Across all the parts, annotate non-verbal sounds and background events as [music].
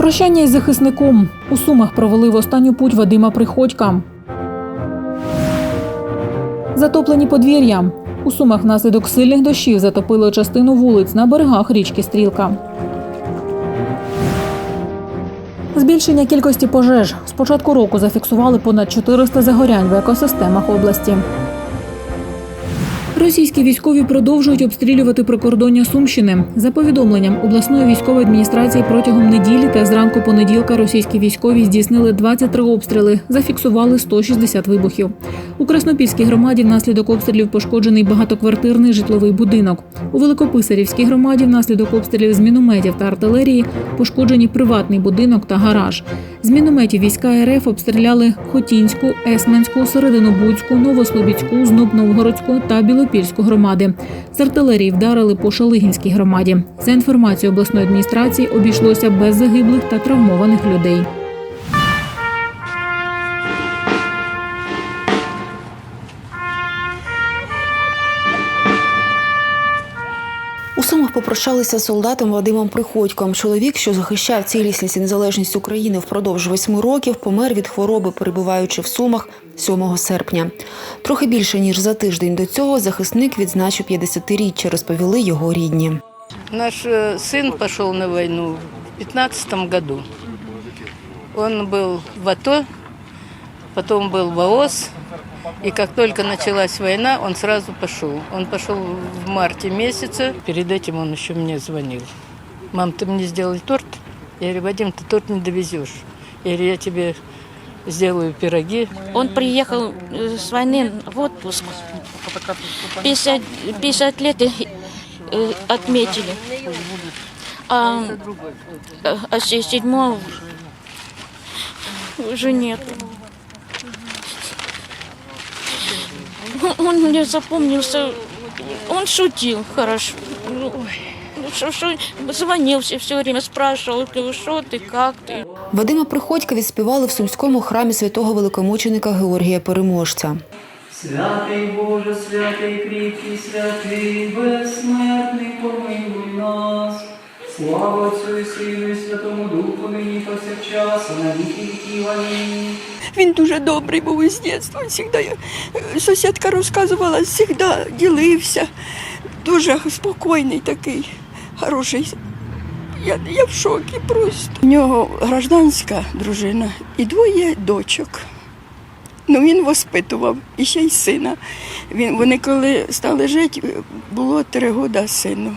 Прощання із захисником. У Сумах провели в останню путь Вадима Приходька. Затоплені подвір'я. У Сумах внаслідок сильних дощів затопило частину вулиць на берегах річки Стрілка. Збільшення кількості пожеж. З початку року зафіксували понад 400 загорянь в екосистемах області. Російські військові продовжують обстрілювати прикордоння Сумщини. За повідомленням обласної військової адміністрації протягом неділі та зранку понеділка російські військові здійснили 23 обстріли, зафіксували 160 вибухів. У Краснопільській громаді внаслідок обстрілів пошкоджений багатоквартирний житловий будинок. У Великописарівській громаді внаслідок обстрілів з мінометів та артилерії пошкоджені приватний будинок та гараж. З мінометів війська РФ обстріляли Хотінську, Есменську, Серединобудську, Новослобідську, Зноб-Новгородську та Білопільську громади. З артилерії вдарили по Шалигінській громаді. За інформацією обласної адміністрації, обійшлося без загиблих та травмованих людей. попрощалися з солдатом Вадимом Приходьком. Чоловік, що захищав цілісність і незалежність України впродовж восьми років, помер від хвороби, перебуваючи в Сумах 7 серпня. Трохи більше ніж за тиждень до цього захисник відзначив 50-річчя, розповіли його рідні. Наш э, сын пошел на войну в 15 году. Он был в АТО, потом был в ООС. И как только началась война, он сразу пошел. Он пошел в марте месяце. Перед этим он еще мне звонил. Мам, ты мне сделай торт? Я говорю, Вадим, ты торт не довезешь. Я говорю, я тебе сделаю пироги. Он приехал э, с войны в отпуск. 50, 50 лет э, отметили. А, а се- седьмого уже нет. Он мне запомнился. Он шутил хорошо. Ну, Что, что, звонил все, все время, спрашивал, ты что ты, как ты. Вадима Приходька відспівали в сумському храмі святого великомученика Георгія Переможця. Святий Боже, святий кріпкий, святий, безсмертний, помилуй нас. Слава Отцю і Сину і Святому Духу, нині повсякчас, на віки віків. Амінь. Він дуже добрий був із дитинства. Всегда, е, сусідка розказувала, завжди ділився. Дуже спокійний такий, хороший. Я, я в шокі просто. У нього гражданська дружина і двоє дочок. Ну, він воспитував і ще й сина. Він, вони коли стали жити, було три роки сину.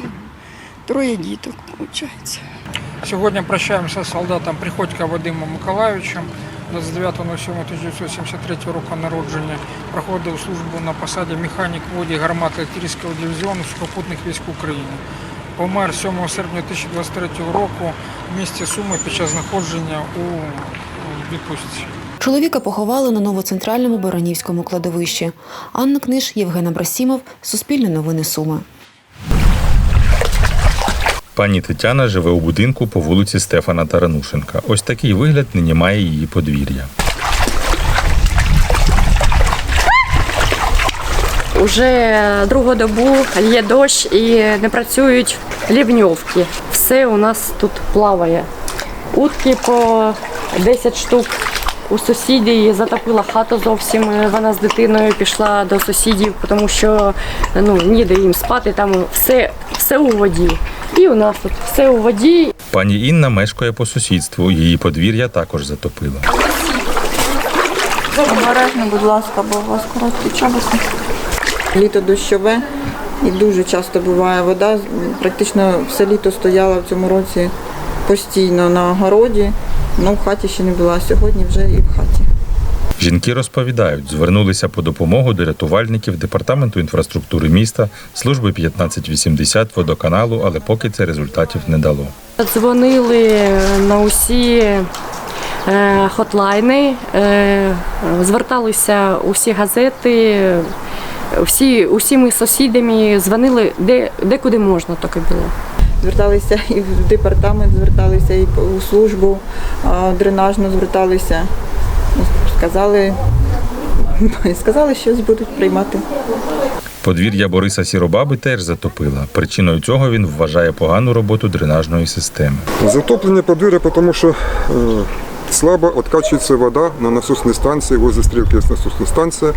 Троє діток, виходить. Сьогодні прощаємося з солдатом Приходька Вадимом Миколайовичем. 29.07.1973 року народження проходив службу на посаді механік воді гармати артилерійського дивізіону сухопутних військ України. Помер 7 серпня 2023 року в місті Суми під час знаходження у відпустці. Чоловіка поховали на новоцентральному Баранівському кладовищі. Анна Книж, Євген Абрасімов, Суспільне новини Суми. Пані Тетяна живе у будинку по вулиці Стефана Таранушенка. Ось такий вигляд нині має її подвір'я. Уже другу добу є дощ і не працюють лівньовки. Все у нас тут плаває. Утки по 10 штук. У сусідів затопила хату зовсім. Вона з дитиною пішла до сусідів, тому що ну, ніде їм спати, там все, все у воді. І у нас тут все у воді. Пані Інна мешкає по сусідству. Її подвір'я також затопило. Обережно, будь ласка, бо у вас короткі чоботи. Літо дощове і дуже часто буває вода. Практично все літо стояла в цьому році постійно на городі, але в хаті ще не була. Сьогодні вже і в хаті. Жінки розповідають, звернулися по допомогу до рятувальників департаменту інфраструктури міста, служби 1580 водоканалу, але поки це результатів не дало. Дзвонили на усі е, хотлайни, е, зверталися усі газети, всі, усіми сусідами дзвонили де, де куди можна, тільки було. Зверталися і в департамент, зверталися і у службу дренажну зверталися. Сказали, [laughs] сказали, що будуть приймати. Подвір'я Бориса Сіробаби теж затопила. Причиною цього він вважає погану роботу дренажної системи. Затоплення подвір'я, тому що е, слабо откачивается вода на насосной станции. Возле стрелки есть насосная станция.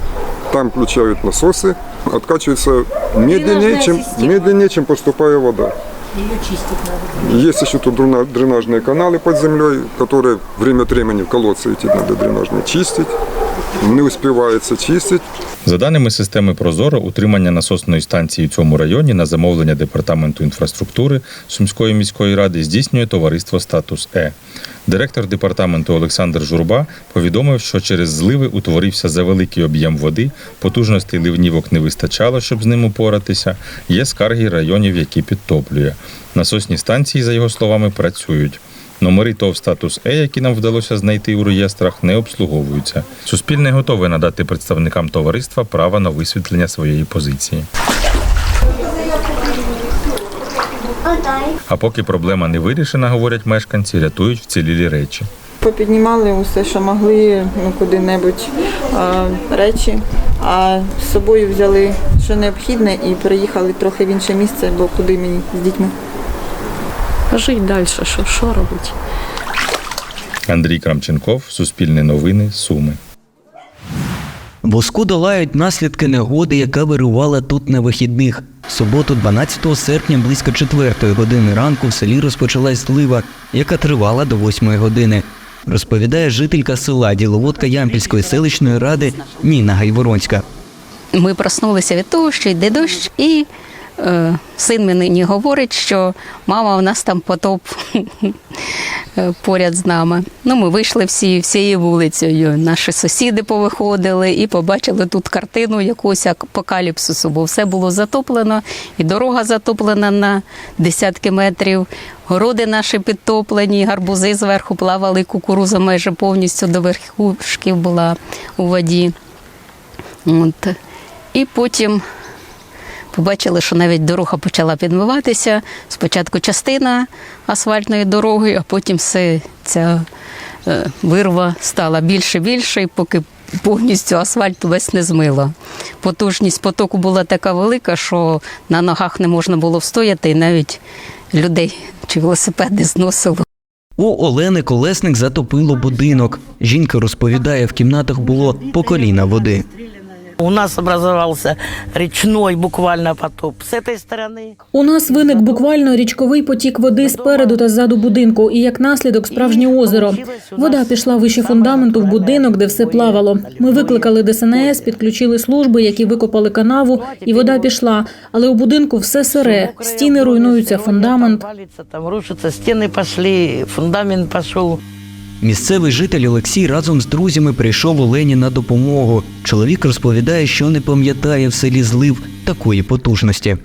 Там включают насосы. Откачивается медленнее, чем, медленнее, чем поступает вода. Есть еще тут дрена- дренажные каналы под землей, которые время от времени в колодцы эти надо дренажные чистить. Не успевается чистить. За даними системи Прозоро, утримання насосної станції у цьому районі на замовлення департаменту інфраструктури Сумської міської ради здійснює товариство Статус Е. Директор департаменту Олександр Журба повідомив, що через зливи утворився завеликий об'єм води, потужностей ливнівок не вистачало, щоб з ним упоратися. Є скарги районів, які підтоплює. Насосні станції, за його словами, працюють. Номери ТОВ статус Е, які нам вдалося знайти у реєстрах, не обслуговуються. Суспільне готове надати представникам товариства право на висвітлення своєї позиції. А поки проблема не вирішена, говорять мешканці, рятують вцілілі речі. Попіднімали усе, що могли, ну, куди-небудь речі, а з собою взяли, що необхідне, і переїхали трохи в інше місце, бо куди мені з дітьми. Жить далі, що, що робити? Андрій Крамченков, Суспільне новини, Суми. Воску долають наслідки негоди, яка вирувала тут на вихідних. В суботу, 12 серпня, близько 4 години ранку в селі розпочалась злива, яка тривала до 8 години. Розповідає жителька села діловодка Ямпільської селищної ради Ніна Гайворонська. Ми проснулися від того, що йде дощ, і син мені говорить, що мама, у нас там потоп [laughs] е, поряд з нами. Ну, ми вийшли всі всією вулицею. Наші сусіди повиходили і побачили тут картину якогось апокаліпсису, бо все було затоплено, і дорога затоплена на десятки метрів. Городи наші підтоплені, гарбузи зверху плавали, кукуруза майже повністю до верхушків була у воді. От. І потім побачили, що навіть дорога почала підмиватися. Спочатку частина асфальтної дороги, а потім все ця е, вирва стала більше більше, поки повністю асфальт весь не змило. Потужність потоку була така велика, що на ногах не можна було встояти, і навіть людей чи велосипеди зносило. У Олени Колесник затопило будинок. Жінка розповідає, в кімнатах було по коліна води. У нас образовался речной буквально потоп. С этой стороны У нас виник буквально річковий потік води спереду та ззаду будинку, і як наслідок справжнє озеро. Вода пішла вище фундаменту в будинок, де все плавало. Ми викликали ДСНС, підключили служби, які викопали канаву, і вода пішла. Але у будинку все сире, стіни руйнуються, фундамент. валится, там рушится, стены пошли, фундамент пошел. Місцевий житель Олексій разом з друзями прийшов Олені на допомогу. Чоловік розповідає, що не пам'ятає в селі злив такої потужності.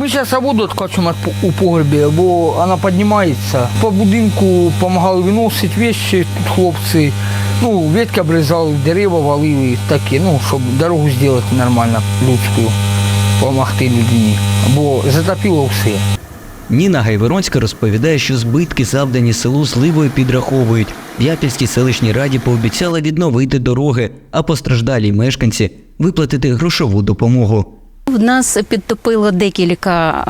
Ми зараз воду откачуємо у погребі, бо вона піднімається. По будинку допомагали виносити речі тут хлопці. Ну, ветки обрізали, дерева валили, такі, ну, щоб дорогу зробити нормально людську, допомогти людині. Бо затопило все. Ніна Гайверонська розповідає, що збитки, завдані селу зливою, підраховують. В Япільській селищній раді пообіцяла відновити дороги, а постраждалі мешканці виплатити грошову допомогу. В нас підтопило декілька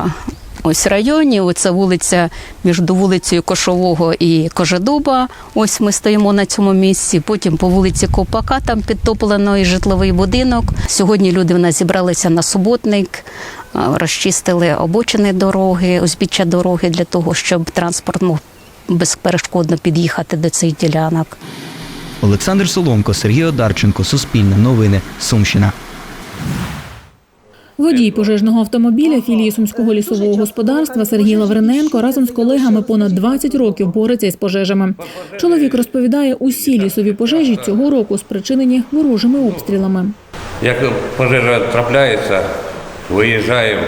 ось районів. Оце вулиця між вулицею Кошового і Кожедуба. Ось ми стоїмо на цьому місці. Потім по вулиці Копака там підтоплено і житловий будинок. Сьогодні люди в нас зібралися на суботник, розчистили обочини дороги, узбіччя дороги для того, щоб транспорт мог безперешкодно під'їхати до цих ділянок. Олександр Соломко, Сергій Одарченко, Суспільне новини, Сумщина. Водій пожежного автомобіля філії сумського лісового господарства Сергій Лавриненко разом з колегами понад 20 років бореться із пожежами. Чоловік розповідає, усі лісові пожежі цього року спричинені ворожими обстрілами. Як пожежа трапляється, виїжджаємо.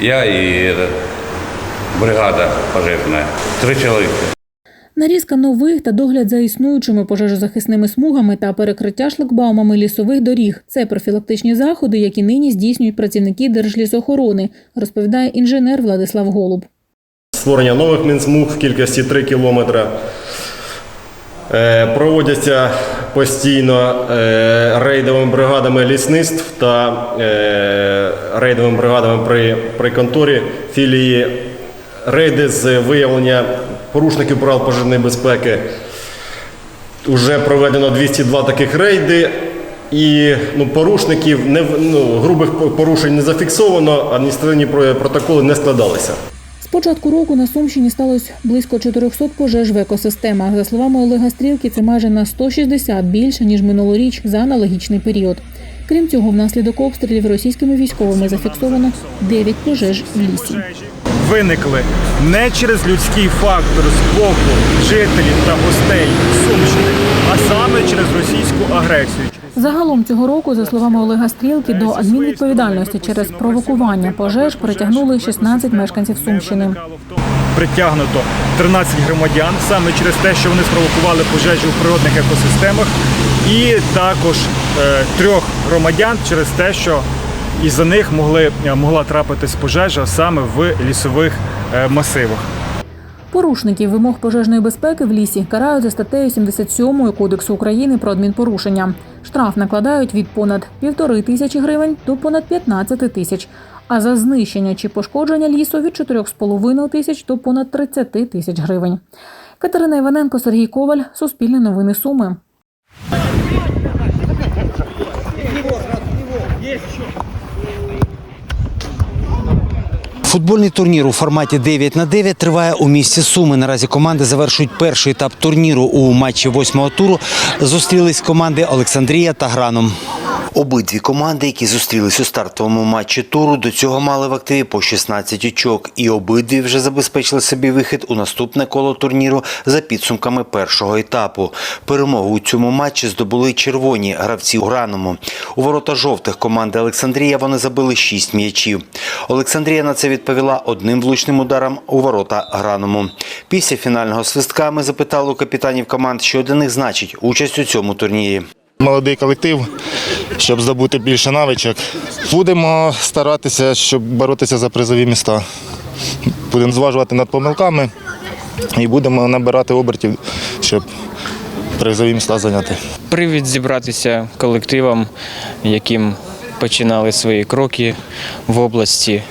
Я і бригада пожежна. Три чоловіки. Нарізка нових та догляд за існуючими пожежозахисними смугами та перекриття шлагбаумами лісових доріг це профілактичні заходи, які нині здійснюють працівники Держлісохорони, розповідає інженер Владислав Голуб. Створення нових мінсмуг в кількості 3 кілометри. Е, Проводяться постійно е, рейдовими бригадами лісництв та е, рейдовими бригадами при, при конторі філії рейди з виявлення порушників правил пожежної безпеки. Уже проведено 202 таких рейди. І ну, порушників не ну, грубих порушень не зафіксовано, адміністративні про- протоколи не складалися. З початку року на Сумщині сталося близько 400 пожеж в екосистемах. За словами Олега Стрілки, це майже на 160 більше ніж минулоріч за аналогічний період. Крім цього, внаслідок обстрілів російськими військовими зафіксовано 9 пожеж в лісі. Виникли не через людський фактор з боку жителів та гостей Сумщини, а саме через російську агресію. Загалом цього року, за словами Олега Стрілки, до адмінвідповідальності через провокування пожеж притягнули 16 мешканців Сумщини. Притягнуто 13 громадян саме через те, що вони спровокували пожежі у природних екосистемах, і також е, трьох громадян через те, що із-за них могли, могла трапитись пожежа саме в лісових е, масивах. Порушників вимог пожежної безпеки в лісі карають за статтею 77 Кодексу України про адмінпорушення. Штраф накладають від понад півтори тисячі гривень до понад 15 тисяч. А за знищення чи пошкодження лісу від 4,5 тисяч до понад 30 тисяч гривень. Катерина Іваненко, Сергій Коваль, Суспільне новини Суми. Футбольний турнір у форматі 9 на 9 триває у місті Суми. Наразі команди завершують перший етап турніру. У матчі восьмого туру зустрілись команди Олександрія та Граном. Обидві команди, які зустрілись у стартовому матчі туру, до цього мали в активі по 16 очок. І обидві вже забезпечили собі вихід у наступне коло турніру за підсумками першого етапу. Перемогу у цьому матчі здобули червоні гравці у граному. У ворота жовтих команди Олександрія вони забили 6 м'ячів. Олександрія на це відповіла одним влучним ударом у ворота граному. Після фінального свистка ми запитали у капітанів команд, що для них значить участь у цьому турнірі. Молодий колектив, щоб здобути більше навичок. Будемо старатися, щоб боротися за призові міста. Будемо зважувати над помилками і будемо набирати обертів, щоб призові міста зайняти. Привід зібратися колективам, яким починали свої кроки в області,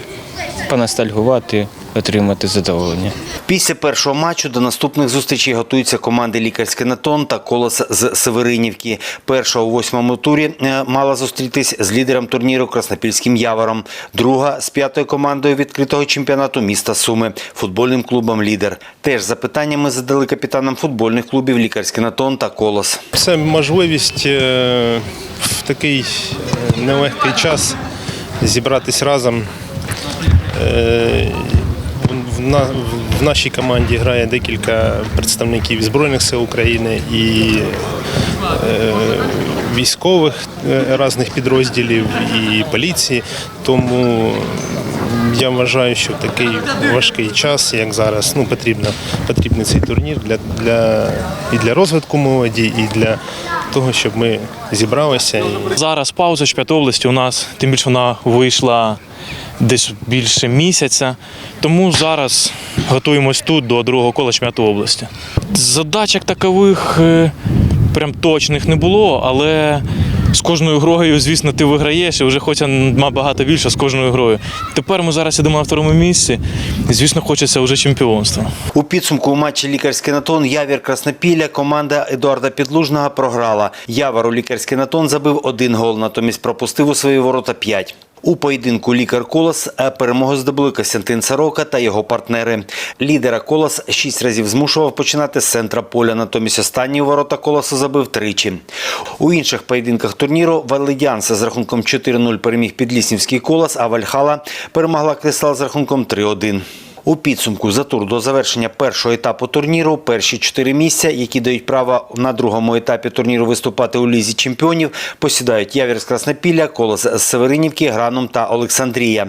понастальгувати, отримати задоволення. Після першого матчу до наступних зустрічей готуються команди Лікарський Натон та Колос з Северинівки. Перша у восьмому турі е, мала зустрітись з лідером турніру Краснопільським Явором. Друга з п'ятою командою відкритого чемпіонату міста Суми футбольним клубом Лідер. Теж запитання ми задали капітанам футбольних клубів Лікарський Натон та Колос. Це можливість е, в такий е, нелегкий час зібратись разом. На- в нашій команді грає декілька представників Збройних сил України і е, військових е, різних підрозділів і поліції. Тому я вважаю, що в такий важкий час, як зараз, ну потрібно потрібний цей турнір для, для і для розвитку молоді, і для того, щоб ми зібралися. Зараз пауза чемпіонату у нас, тим більше вона вийшла десь більше місяця. Тому зараз готуємось тут до другого кола Шм'ятої області. Задач як такових е, прям точних не було, але з кожною грою, звісно, ти виграєш і вже хоча набагато більше з кожною грою. Тепер ми зараз ідемо на второму місці. І, звісно, хочеться вже чемпіонства. У підсумку у матчі Лікарський Натон Явір Краснопілля команда Едуарда Підлужного програла. Явор у Лікарський Натон забив один гол, натомість пропустив у свої ворота п'ять. У поєдинку лікар Колос е, перемогу здобули Костянтин Сорока та його партнери. Лідера Колос шість разів змушував починати з центра поля, натомість останні ворота Колосу забив тричі. У інших поєдинках турніру Валидянса з рахунком 4-0 переміг Підліснівський Колос, а Вальхала перемогла Кристал з рахунком 3-1. У підсумку за тур до завершення першого етапу турніру перші чотири місця, які дають право на другому етапі турніру виступати у лізі чемпіонів, посідають Явір з Краснопілля, Колос з Северинівки, Граном та Олександрія.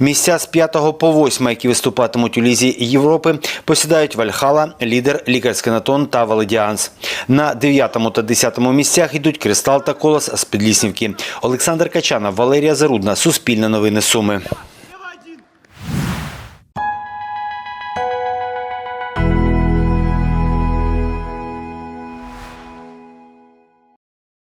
Місця з 5 по 8, які виступатимуть у лізі Європи, посідають Вальхала, лідер Лікарський Натон та Валедіанс. На 9 та 10 місцях йдуть Кристал та Колос з Підліснівки. Олександр Качанов, Валерія Зарудна, Суспільне новини Суми.